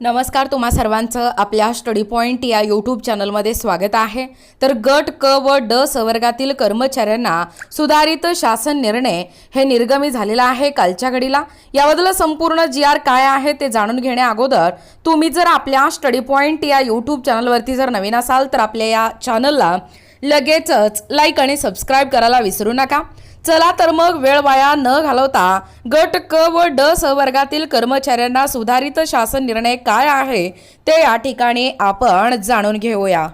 नमस्कार तुम्हा सर्वांचं आपल्या स्टडी पॉईंट या यूट्यूब चॅनलमध्ये स्वागत आहे. तर गट क व ड संवर्गातील कर्मचाऱ्यांना सुधारित शासन निर्णय हे निर्गमी झालेला आहे कालच्या घडीला. याबद्दल संपूर्ण जी आर काय आहे ते जाणून घेण्या अगोदर तुम्ही जर आपल्या स्टडी पॉईंट या यूट्यूब चॅनलवरती जर नवीन असाल तर आपल्या या चॅनलला लगेचच लाईक आणि सबस्क्राईब करायला विसरू नका. चला तर मग वेळ वाया न घालवता गट क व ड सहवर्गातील कर्मचाऱ्यांना सुधारित शासन निर्णय काय आहे ते या ठिकाणी आपण जाणून घेऊया.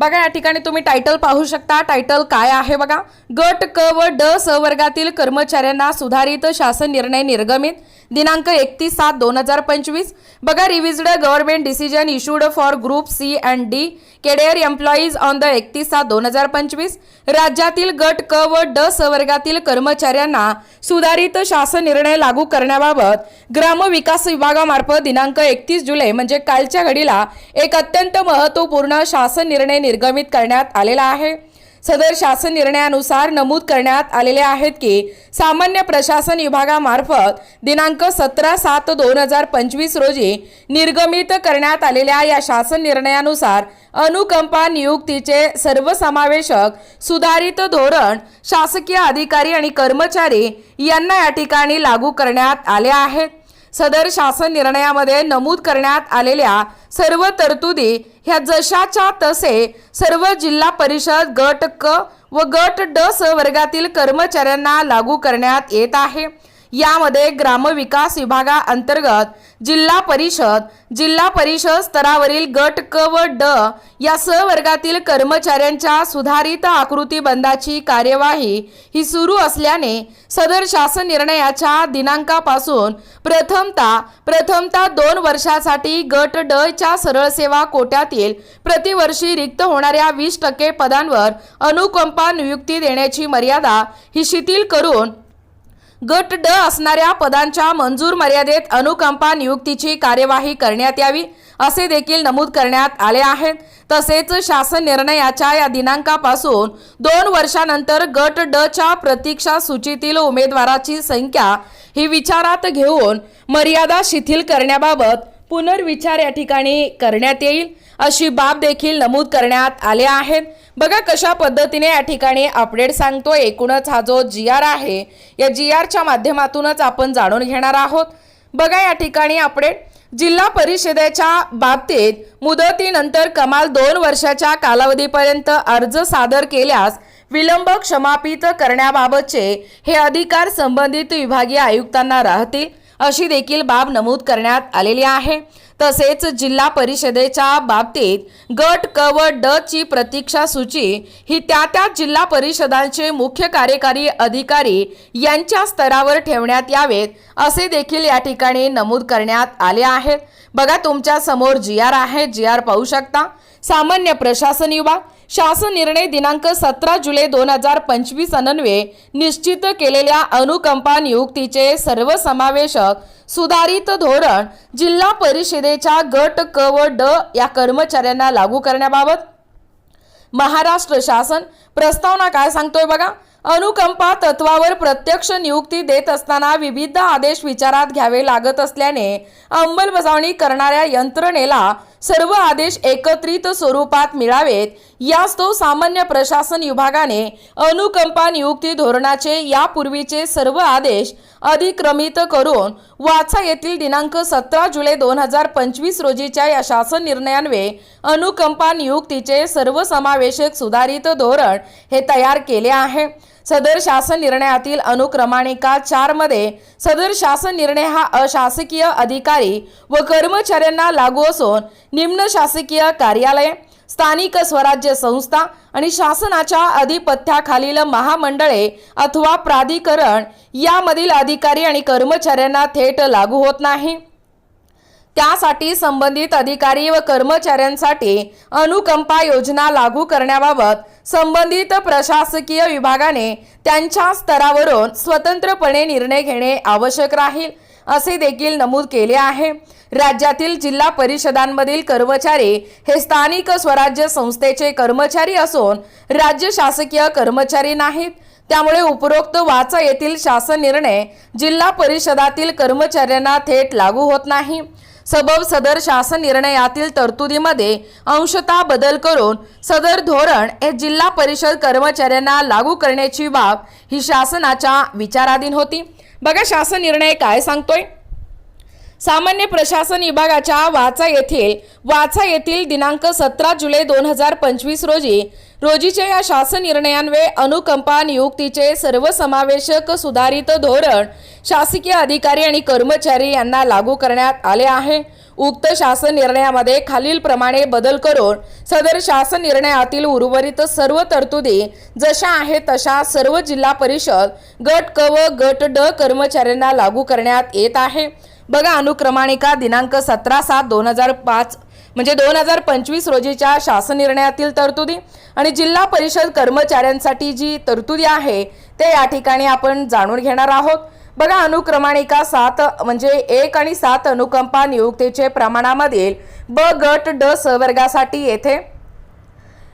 बघा या ठिकाणी तुम्ही टायटल पाहू शकता. टायटल काय आहे बघा? गट क व ड सवर्गातील कर्मचाऱ्यांना सुधारित शासन निर्णय निर्गमित. दिनांक एकतीस सात दोन हजार पंचवीस. बघा revised government decision issued for group C and D cadre employees on the एकतीस सात दोन हजार पंचवीस. राज्यातील गट क व ड संवर्गातील कर्मचाऱ्यांना सुधारित शासन निर्णय लागू करण्याबाबत ग्रामविकास विभागामार्फत दिनांक एकतीस जुलै म्हणजे कालच्या घडीला एक अत्यंत महत्त्वपूर्ण शासन निर्णय निर्गमित करण्यात आलेला आहे. सदर शासन निर्णयानुसार नमूद करण्यात आलेले आहेत की सामान्य प्रशासन विभागामार्फत दिनांक सतरा सात दोन हजार पंचवीस रोजी निर्गमित करण्यात आलेल्या या शासन निर्णयानुसार अनुकंपा नियुक्तीचे सर्वसमावेशक सुधारित धोरण शासकीय अधिकारी आणि कर्मचारी यांना या ठिकाणी लागू करण्यात आले आहेत सदर शासन निर्णयामध्ये नमूद करण्यात आलेल्या सर्व तरतुदी ह्या जशाच्या तसे सर्व जिल्हा परिषद गट क व गट ड स वर्गातील कर्मचाऱ्यांना लागू करण्यात येत आहे. यामध्ये ग्रामविकास विभागाअंतर्गत जिल्हा परिषद जिल्हा परिषद स्तरावरील गट क व ड या सहवर्गातील कर्मचाऱ्यांच्या सुधारित आकृतीबंधाची कार्यवाही ही सुरू असल्याने सदर शासन निर्णयाच्या दिनांकापासून प्रथमता प्रथमता दोन वर्षासाठी गट ड च्या सरळ सेवा कोट्यातील प्रतिवर्षी रिक्त होणाऱ्या वीस टक्के पदांवर अनुकंपा नियुक्ती देण्याची मर्यादा ही शिथिल करून गट ड असणाऱ्या पदांच्या मंजूर मर्यादेत अनुकंपा नियुक्तीची कार्यवाही करण्यात यावी असे देखील नमूद करण्यात आले आहेत तसेच शासन निर्णयाच्या या दिनांकापासून दोन वर्षानंतर गट ड च्या प्रतीक्षा सूचीतील उमेदवाराची संख्या ही विचारात घेऊन मर्यादा शिथिल करण्याबाबत पुनर्विचार या ठिकाणी करण्यात येईल. अशी बाब देखील नमूद करण्यात आल्या आहेत. बघा कशा पद्धतीने या ठिकाणी अपडेट सांगतो एकूणच हा जो जी आर आहे या जी आरच्या माध्यमातूनच आपण जाणून घेणार आहोत. बघा या ठिकाणी अपडेट. जिल्हा परिषदेच्या बाबतीत मुदतीनंतर कमाल दोन वर्षाच्या कालावधीपर्यंत अर्ज सादर केल्यास विलंब क्षमापित करण्याबाबतचे हे अधिकार संबंधित विभागीय आयुक्तांना राहतील अशी देखील बाब नमूद करण्यात आलेली आहे. तसेच जिल्हा परिषदेच्या बाबतीत गट क व ड ची प्रतीक्षा सूची ही त्या त्या जिल्हा परिषदांचे मुख्य कार्यकारी अधिकारी यांच्या स्तरावर ठेवण्यात यावेत असे देखील या ठिकाणी नमूद करण्यात आले आहेत बघा तुमच्यासमोर जी आर आहे जी आर पाहू शकता. सामान्य प्रशासन विभाग शासन निर्णय दिनांक सतरा जुलै दोन हजार पंचवीस अन्वये निश्चित केलेल्या अनुकंपा नियुक्तीचे सर्वसमावेशक सुधारित धोरण जिल्हा परिषदेच्या गट क व ड या कर्मचाऱ्यांना लागू करण्याबाबत. महाराष्ट्र शासन प्रस्तावना काय सांगतोय बघा? अनुकंपा तत्वावर प्रत्यक्ष नियुक्ती देत असताना विविध आदेश विचारात घ्यावे लागत असल्याने अंमलबजावणी करणाऱ्या यंत्रणेला सर्व आदेश एकत्रित स्वरूपात मिळावेत. यास्तव सामान्य प्रशासन विभागाने अनुकंपा नियुक्ती धोरणाचे यापूर्वीचे सर्व आदेश अधिक्रमित करून वाचा येथील दिनांक सतरा जुलै दोन हजार पंचवीस रोजीच्या या शासन निर्णयान्वये अनुकंपा नियुक्तीचे सर्वसमावेशक सुधारित धोरण हे तयार केले आहे. सदर शासन निर्णयातील अनुक्रमाणिका चारमध्ये सदर शासन निर्णय हा अशासकीय अधिकारी व कर्मचाऱ्यांना लागू असून निम्न शासकीय कार्यालय स्थानिक स्वराज्य संस्था आणि शासनाच्या अधिपत्याखालील महामंडळे अथवा प्राधिकरण यामधील अधिकारी आणि कर्मचाऱ्यांना थेट लागू होत नाही. त्यासाठी संबंधित अधिकारी व कर्मचाऱ्यांसाठी अनुकंपा योजना लागू करण्याबाबत संबंधित प्रशासकीय विभागाने त्यांच्या स्तरावरून स्वतंत्रपणे निर्णय घेणे आवश्यक राहील असे देखील नमूद केले आहे. राज्यातील जिल्हा परिषदांमधील कर्मचारी हे स्थानिक स्वराज्य संस्थेचे कर्मचारी असून राज्य शासकीय कर्मचारी नाहीत. त्यामुळे उपरोक्त वाचा येथील शासन निर्णय जिल्हा परिषदातील कर्मचाऱ्यांना थेट लागू होत नाही. सबब सदर शासन निर्णयातील तरतुदीमध्ये अंशतः बदल करून सदर धोरण हे जिल्हा परिषद कर्मचाऱ्यांना लागू करण्याची बाब ही शासनाच्या विचाराधीन होती. बघा शासन निर्णय काय सांगतोय? सामान्य प्रशासन विभागाच्या वाचा येथील वाचा येथील दिनांक सतरा जुलै दोन हजार पंचवीस रोजी रोजीच्या या शासन निर्णयान्वये अनुकंपा नियुक्तीचे सर्वसमावेशक सुधारित धोरण शासकीय अधिकारी आणि कर्मचारी यांना लागू करण्यात आले आहे. उक्त शासन निर्णयामध्ये खालीलप्रमाणे बदल करून सदर शासन निर्णयातील उर्वरित सर्व तरतुदी जशा आहेत तशा सर्व जिल्हा परिषद गट क व गट ड कर्मचाऱ्यांना लागू करण्यात येत आहे. बघा अनुक्रमाणिका दिनांक सतरा सात दोन हजार पाच म्हणजे दोन हजार पंचवीस रोजीच्या शासन निर्णयातील तरतुदी आणि जिल्हा परिषद कर्मचाऱ्यांसाठी जी तरतुदी आहे ते या ठिकाणी आपण जाणून घेणार आहोत. बघा अनुक्रमाणिका सात म्हणजे एक आणि सात अनुकंपा नियुक्तीचे प्रमाणामधील ब गट ड सवर्गासाठी येथे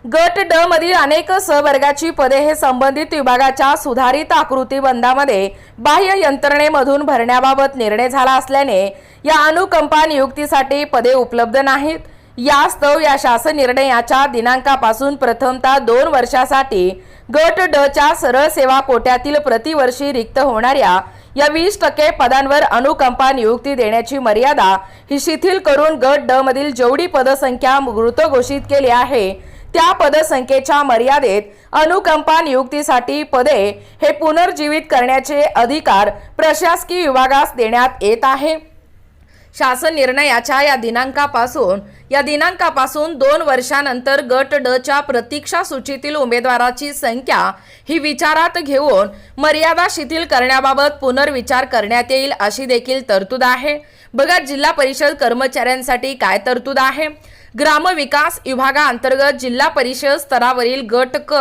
गट ड मधील अनेक सवर्गाची पदे हे संबंधित विभागाच्या सुधारित आकृतीबंधामध्ये बाह्य यंत्रणेमधून भरण्याबाबत निर्णय झाला असल्याने या अनुकंपा नियुक्तीसाठी पदे उपलब्ध नाहीत. यास्तव या शासन निर्णयाच्या दिनांकापासून प्रथमतः दोन वर्षासाठी गट ड च्या सरळ सेवा कोट्यातील प्रतिवर्षी रिक्त होणाऱ्या या वीस टक्के पदांवर अनुकंपा नियुक्ती देण्याची मर्यादा ही शिथिल करून गट ड मधील जेवढी पदसंख्या मृत घोषित केली आहे त्या पदसंख्येच्या मर्यादेत अनुकंपा नियुक्तीसाठी पदे हे पुनर्जीवित करण्याचे अधिकार प्रशासकीय विभागास देण्यात येत आहे. शासन निर्णयाच्या या दिनांकापासून या दिनांकापासून दोन वर्षानंतर गट ड च्या प्रतीक्षा सूचीतील उमेदवाराची संख्या ही विचारात घेऊन मर्यादा शिथिल करण्याबाबत पुनर्विचार करण्यात येईल अशी देखील तरतूद आहे. बघा जिल्हा परिषद कर्मचाऱ्यांसाठी काय तरतूद आहे? ग्रामविकास विभागाअंतर्गत जिल्हा परिषद स्तरावरील गट क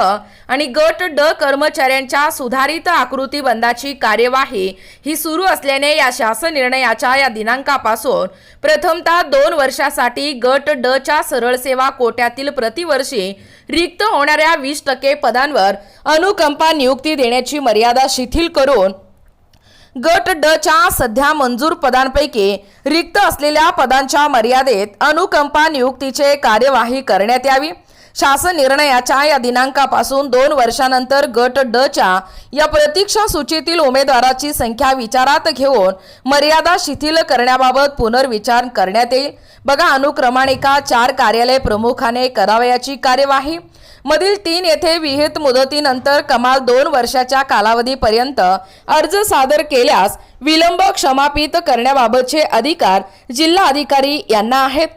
आणि गट ड कर्मचाऱ्यांच्या सुधारित आकृतीबंधाची कार्यवाही ही सुरू असल्याने या शासन निर्णयाच्या या दिनांकापासून प्रथमतः दोन वर्षासाठी गट ड च्या सरळ सेवा कोट्यातील प्रतिवर्षी रिक्त होणाऱ्या वीस टक्के पदांवर अनुकंपा नियुक्ती देण्याची मर्यादा शिथिल करून गट ड च्या सध्या मंजूर पदांपैकी रिक्त असलेल्या पदांच्या मर्यादेत अनुकंपा नियुक्तीचे कार्यवाही करण्यात यावी. शासन निर्णयाच्या या दिनांकापासून दोन वर्षानंतर गट ड च्या या प्रतीक्षा सूचीतील उमेदवाराची संख्या विचारात घेऊन मर्यादा शिथिल करण्याबाबत पुनर्विचार करण्यात येईल. बघा अनुक्रमाणिका चार कार्यालय प्रमुखाने करावयाची कार्यवाही. मधील तीन येथे विहित मुदतीनंतर कमाल दोन वर्षाच्या कालावधीपर्यंत अर्ज सादर केल्यास विलंब क्षमापित करण्याबाबतचे अधिकार जिल्हा अधिकारी यांना आहेत.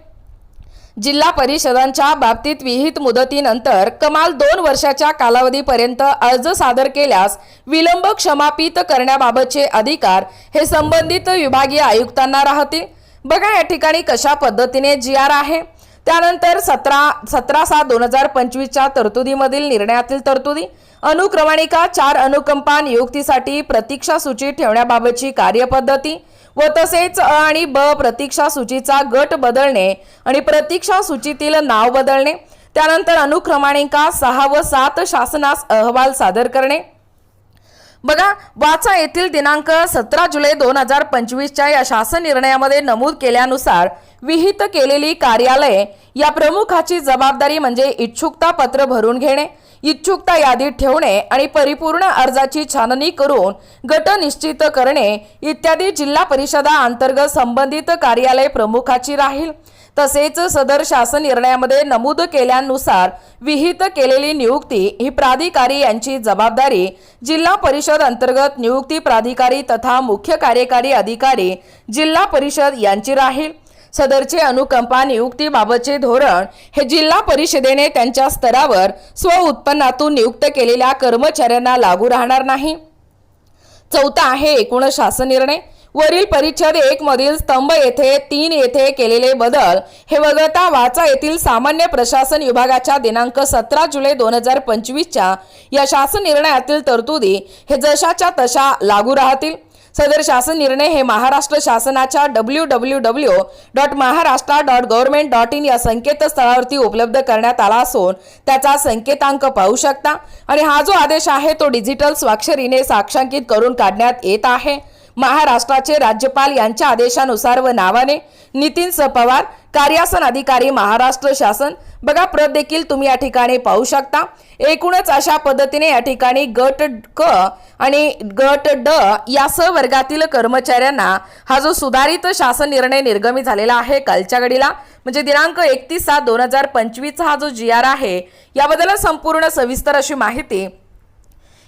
जिल्हा परिषदांच्या बाबतीत विहित मुदतीनंतर कमाल दोन वर्षाच्या कालावधीपर्यंत अर्ज सादर केल्यास विलंब क्षमापित करण्याबाबतचे अधिकार हे संबंधित विभागीय आयुक्तांना राहतील. बघा या ठिकाणी कशा पद्धतीने जी आर आहे. त्यानंतर सतरा सतरा सात दोन हजार पंचवीसच्या तरतुदीमधील निर्णयातील तरतुदी अनुक्रमाणिका चार अनुकंपा नियुक्तीसाठी प्रतीक्षा सूची ठेवण्याबाबतची कार्यपद्धती व तसेच अ आणि ब प्रतीक्षा सूचीचा गट बदलणे आणि प्रतीक्षा सूचीतील नाव बदलणे त्यानंतर अनुक्रमाणिका सहा व सात शासनास अहवाल सादर करणे बघा वाचा येथील दिनांक सतरा जुलै दोन हजार पंचवीसच्या या शासन निर्णयामध्ये नमूद केल्यानुसार विहित केलेली कार्यालये या प्रमुखाची जबाबदारी म्हणजे इच्छुकता पत्र भरून घेणे इच्छुकता यादीत ठेवणे आणि परिपूर्ण अर्जाची छाननी करून गट निश्चित करणे इत्यादी जिल्हा परिषदा अंतर्गत संबंधित कार्यालय प्रमुखाची राहील. तसेच सदर शासन निर्णयामध्ये नमूद केल्यानुसार विहित केलेली नियुक्ती ही प्राधिकारी यांची जबाबदारी जिल्हा परिषद अंतर्गत नियुक्ती प्राधिकारी तथा मुख्य कार्यकारी अधिकारी जिल्हा परिषद यांची राहील. सदरचे अनुकंपा नियुक्तीबाबतचे धोरण हे जिल्हा परिषदेने त्यांच्या स्तरावर स्व उत्पन्नातून नियुक्त केलेल्या कर्मचाऱ्यांना लागू राहणार नाही. चौथा आहे एकूण शासन निर्णय. वरील परिच्छेद एक मधील स्तंभ येथे तीन येथे केलेले बदल हे वगळता वाचा येथील सामान्य प्रशासन विभागाच्या दिनांक सतरा जुलै दोन हजार पंचवीसच्या या शासन निर्णयातील तरतुदी हे जशाच्या तशा लागू राहतील. सदर शासन निर्णय हे महाराष्ट्र शासनाच्या W W W dot Maharashtra dot government dot in या संकेतस्थळावरती उपलब्ध करण्यात आला असून त्याचा संकेतांक पाहू शकता. आणि हा जो आदेश आहे तो डिजिटल स्वाक्षरीने साक्षांकित करून काढण्यात येत आहे. महाराष्ट्राचे राज्यपाल यांच्या आदेशानुसार व नावाने नितीन स पवार कार्यासन अधिकारी महाराष्ट्र शासन. बघा प्रत देखील तुम्ही या ठिकाणी पाहू शकता. एकूणच अशा पद्धतीने या ठिकाणी गट क आणि गट ड या स वर्गातील कर्मचाऱ्यांना हा जो सुधारित शासन निर्णय निर्गमी झालेला आहे कालच्या घडीला म्हणजे दिनांक एकतीस सात दोन हजार पंचवीसचा हा जो जी आर आहे याबद्दल संपूर्ण सविस्तर अशी माहिती